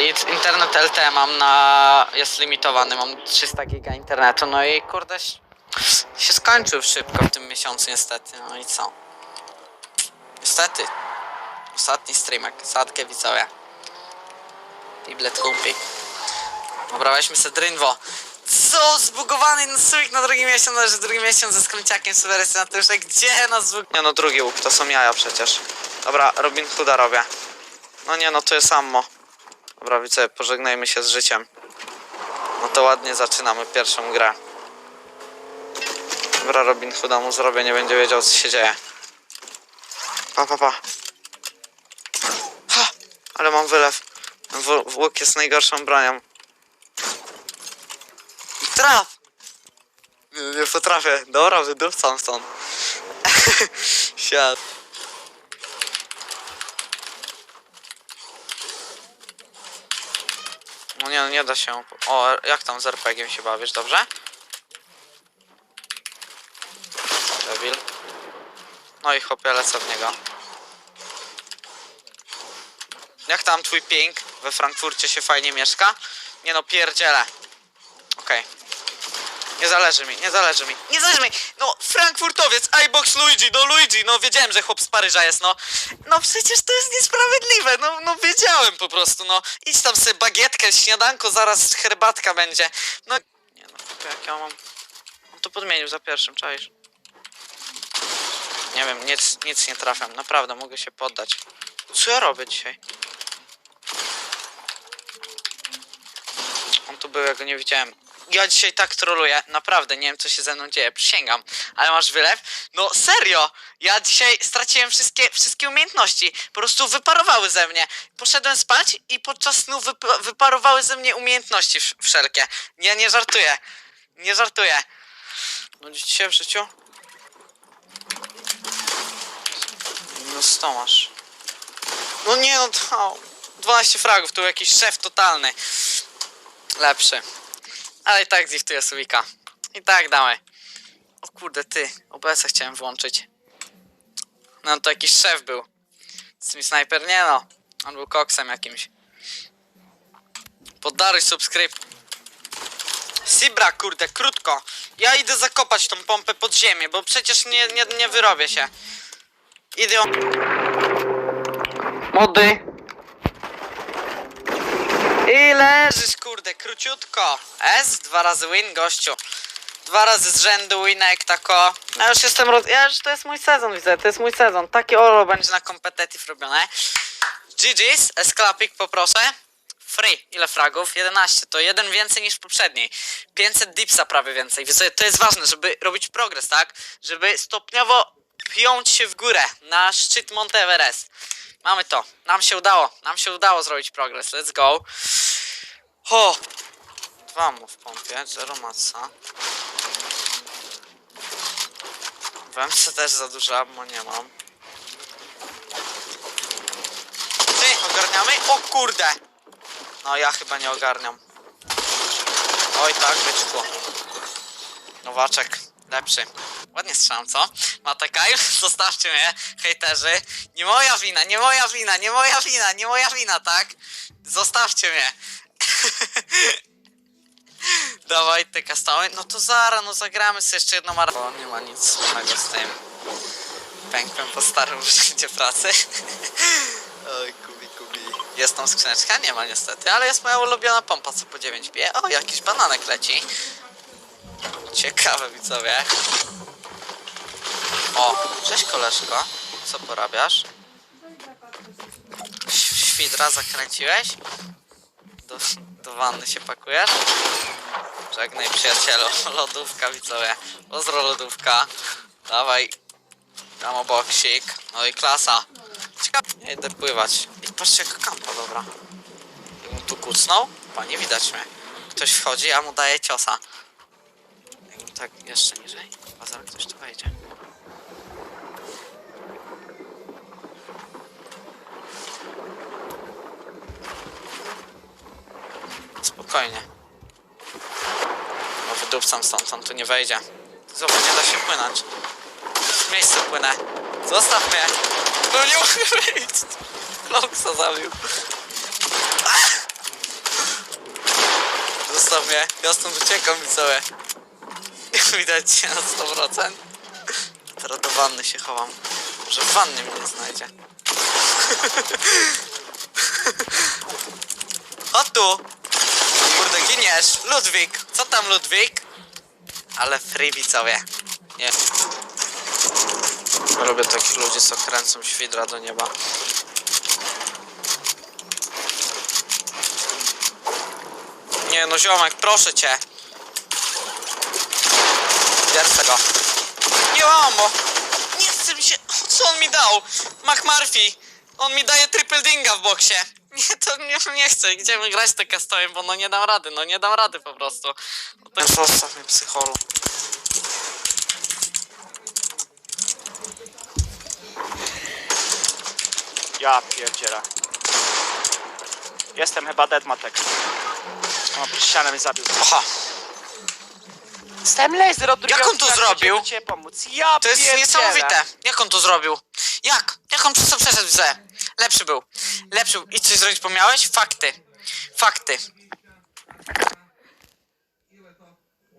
i- internet LTE mam na... jest limitowany, mam 300 giga internetu, no i kurde się skończył szybko w tym miesiącu niestety, no i co? Niestety. Ostatni streamek, sadkę widzowie. Biblet Humpy. Dobra, weźmy sobie Drynwo. Co? Zbugowany nasuik na drugi miesiąc, ale że drugi miesiąc ze skręciakiem Severus na tym, że gdzie nas zbug... Nie no, drugi łuk, to są jaja przecież. Dobra, Robin Hooda robię. No nie no, to jest ammo. Dobra, pożegnajmy się z życiem. No to ładnie zaczynamy pierwszą grę. Dobra, Robin Hooda mu zrobię, nie będzie wiedział co się dzieje. Pa, pa, pa. Ha! Ale mam wylew. W, w łuk jest najgorszą bronią. Traf! Nie, nie potrafię. Dobra, wydrywcam stąd. Siad. Nie, no nie da się. O, jak tam z RPG się bawisz, dobrze? Debil. No i chłopie, lecę w niego. Jak tam twój ping? We Frankfurcie się fajnie mieszka? Nie no, pierdziele. Okej. Nie zależy mi, nie zależy mi. Nie zależy mi! No, Frankfurtowiec, iBox Luigi, no Luigi, no wiedziałem, że chłop z Paryża jest, no. No przecież to jest niesprawiedliwe, no, no wiedziałem po prostu, no. Idź tam sobie bagietkę, śniadanko, zaraz herbatka będzie. No, nie no, chłopie, jak ja mam... On to podmienił za pierwszym, czaisz? Nie wiem, nic, nic nie trafiam, naprawdę, mogę się poddać. Co ja robię dzisiaj? On tu był, ja go nie widziałem. Ja dzisiaj tak troluję, naprawdę, nie wiem co się ze mną dzieje, przysięgam. Ale masz wylew? No serio! Ja dzisiaj straciłem wszystkie, wszystkie umiejętności. Po prostu wyparowały ze mnie. Poszedłem spać i podczas snu wyp wyparowały ze mnie umiejętności wsz- wszelkie. Ja nie żartuję. Nie żartuję. No dzisiaj w życiu? No 100 masz. No nie no to... 12 fragów, tu jakiś szef totalny. Lepszy. Ale i tak ziftuje Suwika. I tak damy. O kurde, ty. OBS-a chciałem włączyć. No to jakiś szef był. Z mi snajper? Nie no. On był koksem jakimś. Podaruj subskryp. Sibra, kurde, krótko. Ja idę zakopać tą pompę pod ziemię, bo przecież nie, nie, nie wyrobię się. Idę. Mody. Leżysz, kurde, króciutko. S, dwa razy win, gościu. Dwa razy z rzędu winek, tako. Ja już jestem roz... Ja już, to jest mój sezon, widzę, to jest mój sezon. Takie olo będzie na competitive robione. GG's, esklapik poproszę. Free. Ile fragów? 11. To jeden więcej niż poprzedniej. 500 dipsa prawie więcej. Więc to jest ważne, żeby robić progres, tak? Żeby stopniowo piąć się w górę na szczyt Monte Everest. Mamy to. Nam się udało. Nam się udało zrobić progres. Let's go. O! Dwa mu w pompie, zero masa. W też za dużo ammo nie mam. Ty, ogarniamy? O kurde! No ja chyba nie ogarniam. Oj tak, byczku. Nowaczek, lepszy. Ładnie strzelam, co? Matekaj, zostawcie mnie, hejterzy. Nie moja wina, nie moja wina, nie moja wina, nie moja wina, tak? Zostawcie mnie. Dawaj te kastały. No to zaraz, no zagramy sobie jeszcze jedną mar... Bo nie ma nic wspólnego z tym. Pękłem po starym wszędzie pracy. Oj, kubi, kubi. Jest tam skrzyneczka? Nie ma niestety, ale jest moja ulubiona pompa, co po 9 bije. O, jakiś bananek leci. Ciekawe, widzowie. O, cześć koleżko. Co porabiasz? Świdra zakręciłeś? Do, do wanny się pakujesz? Żegnaj przyjacielu. Lodówka widzowie. Pozdro lodówka. Dawaj. Tam oboksik. No i klasa. Ciekawe. Idę pływać. I patrzcie jaka kampa dobra. Jakbym tu kucnął? Pa, nie widać mnie. Ktoś wchodzi, a mu daje ciosa. Tak jeszcze niżej. A zaraz ktoś tu wejdzie. Spokojnie. No wydupcam stąd, on tu nie wejdzie. Zobacz, nie da się płynąć. W miejscu płynę. Zostaw mnie! No nie mogę wyjść! Loksa zabił. zostaw mnie. Ja stąd uciekam widzowie. Widać cię na 100%. Teraz do wanny się chowam. Może w wannie mnie znajdzie. O tu! Giniesz! Ludwik! Co tam, Ludwik? Ale free widzowie. Nie. Lubię takich ludzi, co kręcą świdra do nieba. Nie no, ziomek, proszę cię. Bierz go. Nie mam, bo nie chce mi się... Co on mi dał? McMurphy. On mi daje triple dinga w boksie. Nie, to nie, nie chcę. Idziemy grać te customy, bo no nie dam rady, no nie dam rady po prostu. No to zostaw mnie psycholu. Ja pierdzielę. Jestem chyba deadmatek. O, przez ścianę mnie zabił. Oha, Jestem laser od drugiego Jak on to zrobił? żeby cię pomóc. Ja to jest pierdzielę. niesamowite. Jak on to zrobił? Jak? Jak on przez to przeszedł widzę? Lepszy był. Lepszy. I coś zrobić pomiałeś? Fakty. Fakty.